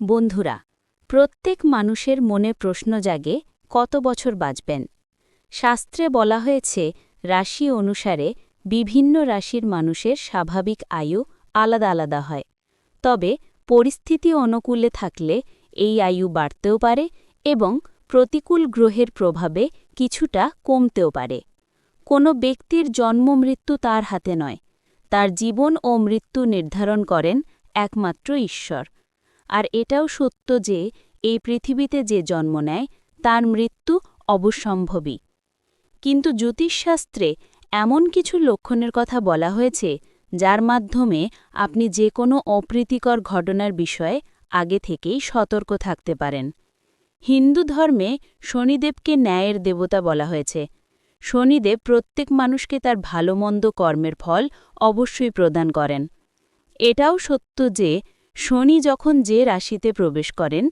বন্ধুরা, প্রত্যেক মানুষের মনে প্রশ্ন জাগে, কত বছর বাঁচবেন? শাস্ত্রে বলা হয়েছে, রাশি অনুসারে বিভিন্ন রাশির মানুষের স্বাভাবিক আয়ু আলাদা আলাদা হয়। তবে পরিস্থিতি অনুকূলে থাকলে এই আয়ু বাড়তেও পারে এবং প্রতিকূল গ্রহের প্রভাবে কিছুটা কমতেও পারে। কোনো ব্যক্তির জন্ম মৃত্যু তার হাতে নয়, তার জীবন ও মৃত্যু নির্ধারণ করেন একমাত্র ঈশ্বর। আর এটাও সত্য যে, এই পৃথিবীতে যে জন্ম নেয়, তার মৃত্যু অবশ্যম্ভবী কিন্তু জ্যোতিষশাস্ত্রে এমন কিছু লক্ষণের কথা বলা হয়েছে, যার মাধ্যমে আপনি যে কোনো অপ্রীতিকর ঘটনার বিষয়ে আগে থেকেই সতর্ক থাকতে পারেন। হিন্দু ধর্মে শনিদেবকে ন্যায়ের দেবতা বলা হয়েছে। শনিদেব প্রত্যেক মানুষকে তার ভালো মন্দ কর্মের ফল অবশ্যই প্রদান করেন। এটাও সত্য যে শনি যখন যে রাশিতে প্রবেশ করেন,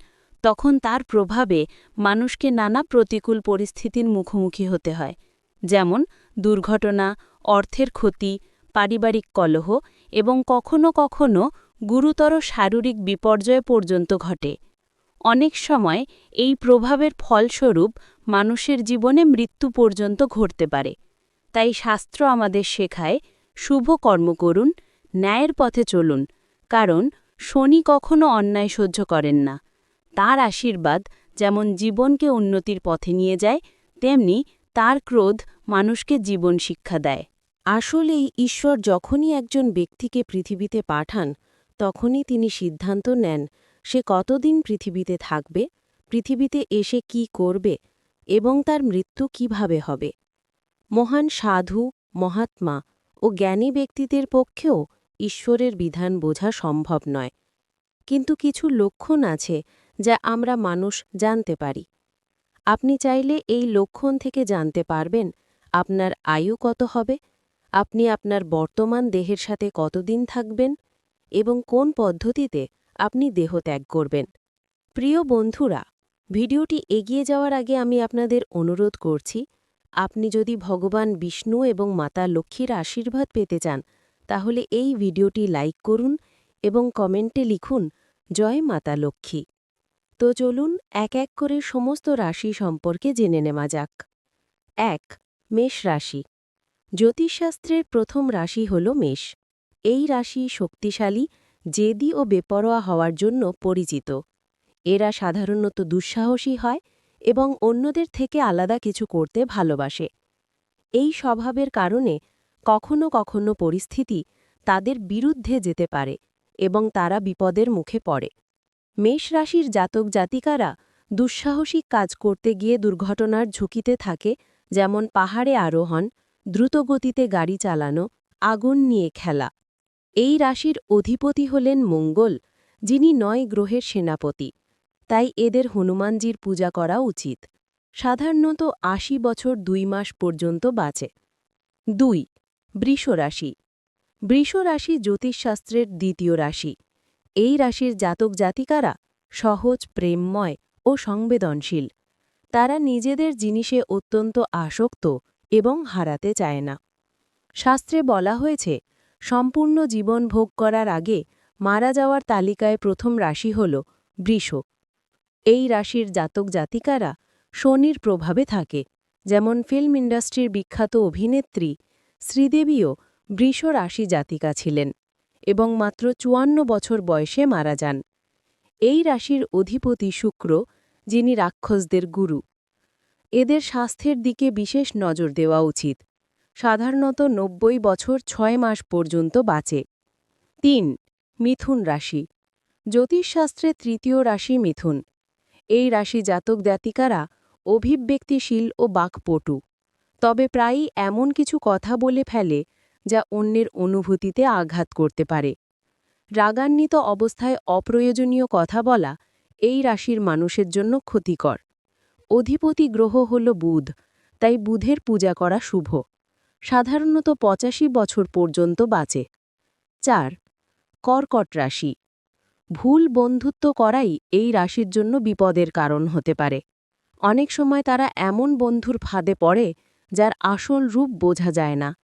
তখন তার প্রভাবে মানুষকে নানা প্রতিকূল পরিস্থিতির মুখোমুখি হতে হয়। যেমন দুর্ঘটনা, অর্থের ক্ষতি, পারিবারিক কলহ এবং কখনো কখনো গুরুতর শারীরিক বিপর্যয় পর্যন্ত ঘটে। অনেক সময় এই প্রভাবের ফলস্বরূপ মানুষের জীবনে মৃত্যু পর্যন্ত ঘটতে পারে। তাই শাস্ত্র আমাদের শেখায়, শুভ কর্ম করুন, ন্যায়ের পথে চলুন, কারণ শনি কখনো অন্যায় সহ্য করেন না। তার আশীর্বাদ যেমন জীবনকে উন্নতির পথে নিয়ে যায়, তেমনি তার ক্রোধ মানুষকে জীবন শিক্ষা দেয়। আসলেই ঈশ্বর যখনই একজন ব্যক্তিকে পৃথিবীতে পাঠান, তখনই তিনি সিদ্ধান্ত নেন সে কতদিন পৃথিবীতে থাকবে, পৃথিবীতে এসে কি করবে এবং তার মৃত্যু কীভাবে হবে। মহান সাধু, মহাত্মা ও জ্ঞানী ব্যক্তিদের পক্ষেও ঈশ্বরের বিধান বোঝা সম্ভব নয়। কিন্তু কিছু লক্ষণ আছে যা আমরা মানুষ জানতে পারি। আপনি চাইলে এই লক্ষণ থেকে জানতে পারবেন আপনার আয়ু কত হবে, আপনি আপনার বর্তমান দেহের সাথে কতদিন থাকবেন এবং কোন পদ্ধতিতে আপনি দেহ ত্যাগ করবেন। প্রিয় বন্ধুরা, ভিডিওটি এগিয়ে যাওয়ার আগে আমি আপনাদের অনুরোধ করছি, আপনি যদি ভগবান বিষ্ণু এবং মাতা লক্ষ্মীর আশীর্বাদ পেতে চান তাহলে এই ভিডিওটি লাইক করুন এবং কমেন্টে লিখুন, জয় মাতা লক্ষ্মী। তো চলুন এক এক করে সমস্ত রাশি সম্পর্কে জেনে নেওয়া যাক। এক, মেষ রাশি। জ্যোতিষশাস্ত্রের প্রথম রাশি হল মেষ। এই রাশি শক্তিশালী, জেদি ও বেপরোয়া হওয়ার জন্য পরিচিত। এরা সাধারণত দুঃসাহসী হয় এবং অন্যদের থেকে আলাদা কিছু করতে ভালোবাসে। এই স্বভাবের কারণে কখনো কখনো পরিস্থিতি তাদের বিরুদ্ধে যেতে পারে এবং তারা বিপদের মুখে পড়ে। মেষ রাশির জাতক জাতিকারা দুঃসাহসিক কাজ করতে গিয়ে দুর্ঘটনার ঝুঁকিতে থাকে, যেমন পাহাড়ে আরোহণ, দ্রুতগতিতে গাড়ি চালানো, আগুন নিয়ে খেলা। এই রাশির অধিপতি হলেন মঙ্গল, যিনি নয় গ্রহের সেনাপতি, তাই এদের হনুমানজির পূজা করা উচিত। সাধারণত আশি বছর দুই মাস পর্যন্ত বাঁচে। দুই বৃষ রাশি। বৃষ রাশি জ্যোতিষশাস্ত্রের দ্বিতীয় রাশি। এই রাশির জাতক জাতিকারা সহজ, প্রেমময় ও সংবেদনশীল। তারা নিজেদের জিনিসে অত্যন্ত আসক্ত এবং হারাতে চায় না। শাস্ত্রে বলা হয়েছে, সম্পূর্ণ জীবন ভোগ করার আগে মারা যাওয়ার তালিকায় প্রথম রাশি হল বৃষ। এই রাশির জাতক জাতিকারা শনির প্রভাবে থাকে, যেমন ফিল্ম ইন্ডাস্ট্রির বিখ্যাত অভিনেত্রী শ্রীদেবীও বৃষ রাশি জাতিকা ছিলেন এবং মাত্র চুয়ান্ন বছর বয়সে মারা যান। এই রাশির অধিপতি শুক্র, যিনি রাক্ষসদের গুরু। এদের স্বাস্থ্যের দিকে বিশেষ নজর দেওয়া উচিত। সাধারণত নব্বই বছর ছয় মাস পর্যন্ত বাঁচে। তিন, মিথুন রাশি। জ্যোতিষশাস্ত্রে তৃতীয় রাশি মিথুন। এই রাশি জাতক জাতিকারা অভিব্যক্তিশীল ও বাকপটু। তবে প্রায়ই এমন কিছু কথা বলে ফেলে যা অন্যের অনুভূতিতে আঘাত করতে পারে। রাগান্বিত অবস্থায় অপ্রয়োজনীয় কথা বলা এই রাশির মানুষের জন্য ক্ষতিকর। অধিপতি গ্রহ হল বুধ, তাই বুধের পূজা করা শুভ। সাধারণত পঁচাশি বছর পর্যন্ত বাঁচে। চার, কর্কট রাশি। ভুল বন্ধুত্ব করাই এই রাশির জন্য বিপদের কারণ হতে পারে। অনেক সময় তারা এমন বন্ধুর ফাঁদে পড়ে যার আসল রূপ বোঝা যায় না।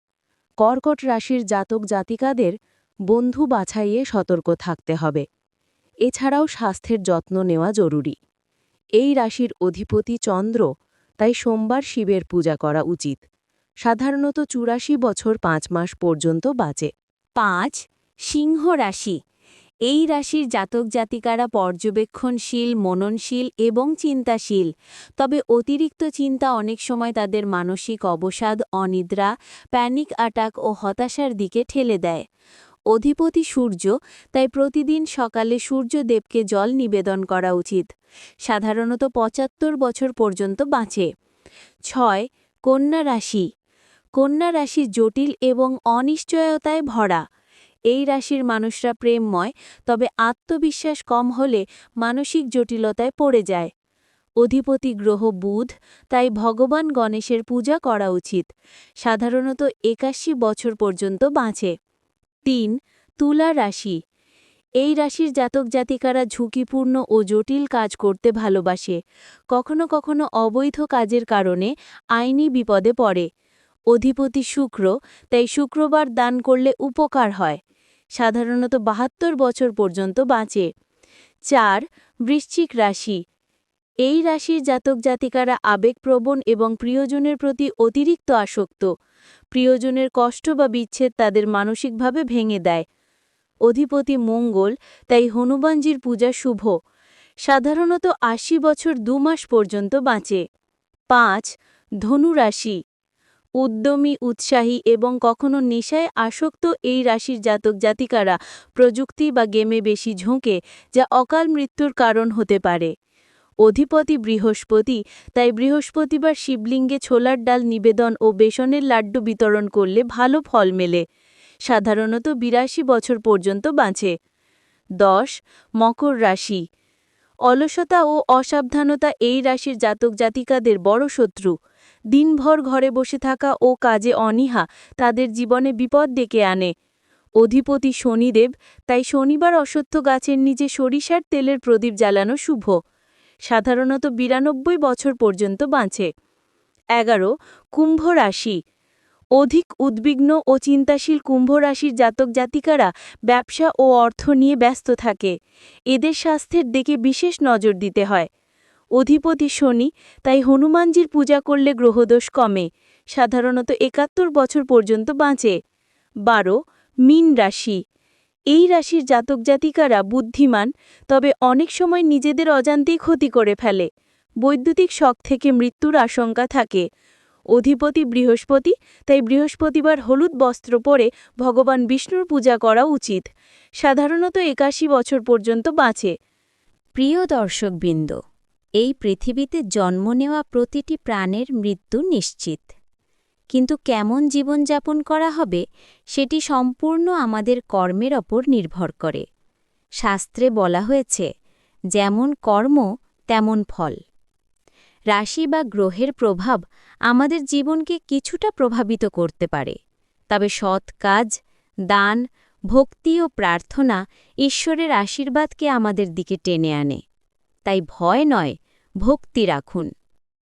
কর্কট রাশির জাতক জাতিকাদের বন্ধু বাছাইয়ে সতর্ক থাকতে হবে। এছাড়াও স্বাস্থ্যের যত্ন নেওয়া জরুরি। এই রাশির অধিপতি চন্দ্র তাই সোমবার শিবের পূজা করা উচিত। সাধারণত চুরাশি বছর পাঁচ মাস পর্যন্ত বাঁচে। পাঁচ, সিংহ রাশি। এই রাশির জাতক জাতিকারা পর্যবেক্ষণশীল, মননশীল এবং চিন্তাশীল। তবে অতিরিক্ত চিন্তা অনেক সময় তাদের মানসিক অবসাদ, অনিদ্রা, প্যানিক অ্যাটাক ও হতাশার দিকে ঠেলে দেয়। অধিপতি সূর্য, তাই প্রতিদিন সকালে সূর্যদেবকে জল নিবেদন করা উচিত। সাধারণত পঁচাত্তর বছর পর্যন্ত বাঁচে। ছয়, কন্যা রাশি। কন্যা রাশি জটিল এবং অনিশ্চয়তায় ভরা। এই রাশির মানুষরা প্রেমময়, তবে আত্মবিশ্বাস কম হলে মানসিক জটিলতায় পড়ে যায়। অধিপতি গ্রহ বুধ, তাই ভগবান গণেশের পূজা করা উচিত। সাধারণত একাশি বছর পর্যন্ত বাঁচে। তিন, তুলা রাশি। এই রাশির জাতক জাতিকারা ঝুঁকিপূর্ণ ও জটিল কাজ করতে ভালোবাসে। কখনো কখনো অবৈধ কাজের কারণে আইনি বিপদে পড়ে। অধিপতি শুক্র, তাই শুক্রবার দান করলে উপকার হয়। সাধারণত বাহাত্তর বছর পর্যন্ত বাঁচে। চার, বৃশ্চিক রাশি। এই রাশির জাতক জাতিকারা আবেগপ্রবণ এবং প্রিয়জনের প্রতি অতিরিক্ত আসক্ত। প্রিয়জনের কষ্ট বা বিচ্ছেদ তাদের মানসিকভাবে ভেঙে দেয়। অধিপতি মঙ্গল, তাই হনুমানজির পূজা শুভ। সাধারণত আশি বছর দু মাস পর্যন্ত বাঁচে। পাঁচ ধনুরাশি উদ্যমী, উৎসাহী এবং কখনো নেশায় আসক্ত এই রাশির জাতক জাতিকারা প্রযুক্তি বা গেমে বেশি ঝোঁকে, যা অকাল মৃত্যুর কারণ হতে পারে। অধিপতি বৃহস্পতি, তাই বৃহস্পতিবার শিবলিঙ্গে ছোলার ডাল নিবেদন ও বেসনের লাড্ডু বিতরণ করলে ভালো ফল মেলে। সাধারণত বিরাশি বছর পর্যন্ত বাঁচে। দশ, মকর রাশি। অলসতা ও অসাবধানতা এই রাশির জাতক জাতিকাদের বড় শত্রু। দিনভর ঘরে বসে থাকা ও কাজে অনীহা তাদের জীবনে বিপদ ডেকে আনে। অধিপতি শনিদেব তাই শনিবার অশ্বত্থ গাছের নিচে সরিষার তেলের প্রদীপ জ্বালানো শুভ। সাধারণত বিরানব্বই বছর পর্যন্ত বাঁচে। এগারো, কুম্ভ রাশি। অধিক উদ্বিগ্ন ও চিন্তাশীল কুম্ভ রাশির জাতক জাতিকারা ব্যবসা ও অর্থ নিয়ে ব্যস্ত থাকে। এদের স্বাস্থ্যের দিকে বিশেষ নজর দিতে হয়। অধিপতি শনি, তাই হনুমানজির পূজা করলে গ্রহদোষ কমে। সাধারণত একাত্তর বছর পর্যন্ত বাঁচে। বারো, মিন রাশি। এই রাশির জাতক জাতিকারা বুদ্ধিমান, তবে অনেক সময় নিজেদের অজান্তেই ক্ষতি করে ফেলে। বৈদ্যুতিক শখ থেকে মৃত্যুর আশঙ্কা থাকে। অধিপতি বৃহস্পতি, তাই বৃহস্পতিবার হলুদ বস্ত্র পরে ভগবান বিষ্ণুর পূজা করা উচিত। সাধারণত একাশি বছর পর্যন্ত বাঁচে। প্রিয় দর্শকবৃন্দ এই পৃথিবীতে জন্ম নেওয়া প্রতিটি প্রাণের মৃত্যু নিশ্চিত। কিন্তু কেমন জীবনযাপন করা হবে, সেটি সম্পূর্ণ আমাদের কর্মের ওপর নির্ভর করে। শাস্ত্রে বলা হয়েছে, যেমন কর্ম, তেমন ফল। রাশি বা গ্রহের প্রভাব আমাদের জীবনকে কিছুটা প্রভাবিত করতে পারে। তবে সৎ কাজ, দান, ভক্তি ও প্রার্থনা ঈশ্বরের আশীর্বাদকে আমাদের দিকে টেনে আনে। তাই ভয় নয় ভক্তি রাখুন।